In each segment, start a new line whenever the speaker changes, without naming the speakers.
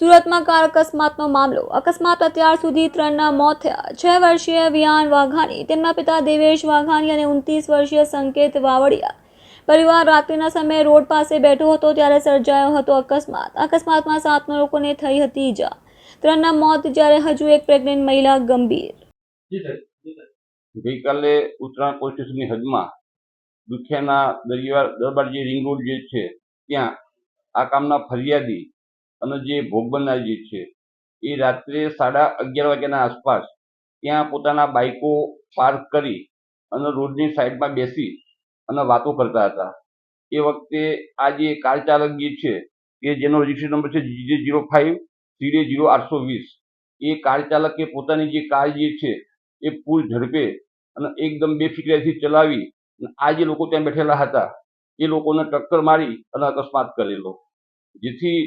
સુરતમાં કાર અકસ્માતનો મામલો. અકસ્માત અત્યાર સુધી ત્રણના મોત થયા. છ વર્ષીય વિયાન વાઘાણી તેમના પિતા દેવેશ વાઘાણી અને ઉનત્રીસ વર્ષીય સંકેત વાવડિયા. પરિવાર રાત્રિના સમયે રોડ પાસે બેઠો હતો ત્યારે સર્જાયો હતો અકસ્માત. અકસ્માતમાં સાત લોકોને થઈ હતી ઈજા. ત્રણના મોત જ્યારે હજુ એક પ્રેગ્નેન્ટ મહિલા ગંભીર.
ગઈકાલે ઉત્તરાયણ પોલીસ સ્ટેશનની હદમાં દુખિયાના દરિયા દરબાર જે રિંગ રોડ જે છે ત્યાં આ કામના ફરિયાદી અને જે ભોગ બનનાર છે, એ રાત્રે સાડા અગિયાર વાગ્યાના આસપાસ ત્યાં પોતાના બાઇકો પાર્ક કરી અને રોડની સાઈડમાં બેસી અને વાતો કરતા હતા. એ વખતે આ જે કાર ચાલક જે છે, કે જેનો રજિસ્ટ્રેશન નંબર છે GJ zero five CD zero આઠસો વીસ, એ કાર ચાલકે પોતાની જે કાર જે છે, એ પૂર ઝડપે અને એકદમ બેફિકરાઈથી ચલાવી અને આ જે લોકો ત્યાં બેઠેલા હતા, એ લોકોને ટક્કર મારી અને અકસ્માત કરેલો. જેથી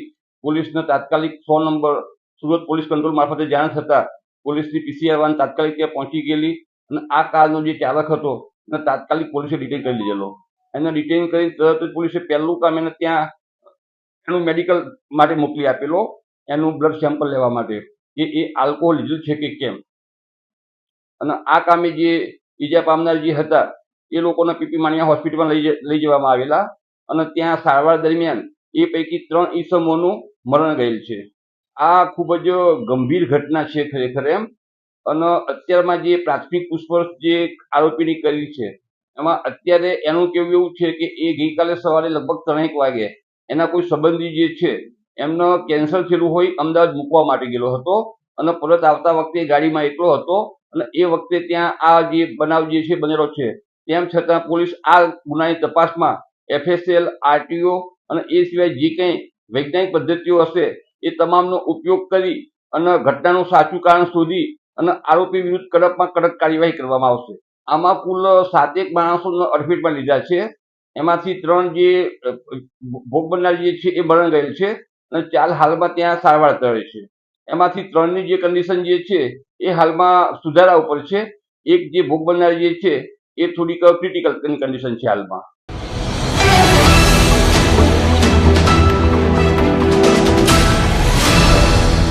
પોલીસને તાત્કાલિક સો નંબર, સુરત પોલીસ કંટ્રોલ મારફતે જાણ થતાં પોલીસની પીસીઆર વાન તાત્કાલિક ત્યાં પહોંચી ગયેલી અને આ કારનો જે ચાલક હતો, એને તાત્કાલિક પોલીસે ડિટેન કરી લીધેલો. એને ડિટેન કરી તરત જ પોલીસે પહેલું કામ એને ત્યાં એનું મેડિકલ માટે મોકલી આપેલો, એનું બ્લડ સેમ્પલ લેવા માટે, કે એ આલ્કોહોલ લીધેલું છે કે કેમ. અને આ કામે જે ઈજા પામનાર જે હતા, એ લોકોને પીપી માણિયા હોસ્પિટલમાં લઈ લઈ જવામાં આવેલા. અને ત્યાં સારવાર દરમિયાન એ પૈકી ત્રણ ઈસમોનું મરણ ગયેલ છે. આ ખૂબ જ ગંભીર ઘટના છે ખરેખર એમ. અને અત્યારમાં જે પ્રાથમિક પૂછપરછ જે આરોપીની કરી છે, એમાં અત્યારે એનું કેવું એવું છે કે એ ગઈકાલે સવારે લગભગ ત્રણેક વાગે એના કોઈ સંબંધી જે છે, એમનો કેન્સર થયેલું હોય અમદાવાદ મૂકવા માટે ગયેલો હતો અને પરત આવતા વખતે ગાડીમાં એકલો હતો અને એ વખતે ત્યાં આ જે બનાવ જે છે, બનેલો છે, તેમ છતાં પોલીસ આ ગુનાની તપાસમાં એફએસએલ, આરટીઓ અને એ સિવાય જે કંઈ વૈજ્ઞાનિક પદ્ધતિઓ હશે, એ તમામનો ઉપયોગ કરી અને ઘટનાનું સાચું કારણ શોધી અને આરોપી વિરુદ્ધ કડકમાં કડક કાર્યવાહી કરવામાં આવશે. આમાં કુલ સાતેક માણસોને અડફેટમાં લીધા છે. એમાંથી ત્રણ જે ભોગ બનનાર જે છે એ મરણ ગયેલ છે અને ચાર હાલમાં ત્યાં સારવાર કરે છે. એમાંથી ત્રણની જે કન્ડિશન જે છે એ હાલમાં સુધારા ઉપર છે. એક જે ભોગ બનનાર જે છે એ થોડીક ક્રિટિકલ કન્ડિશન છે હાલમાં.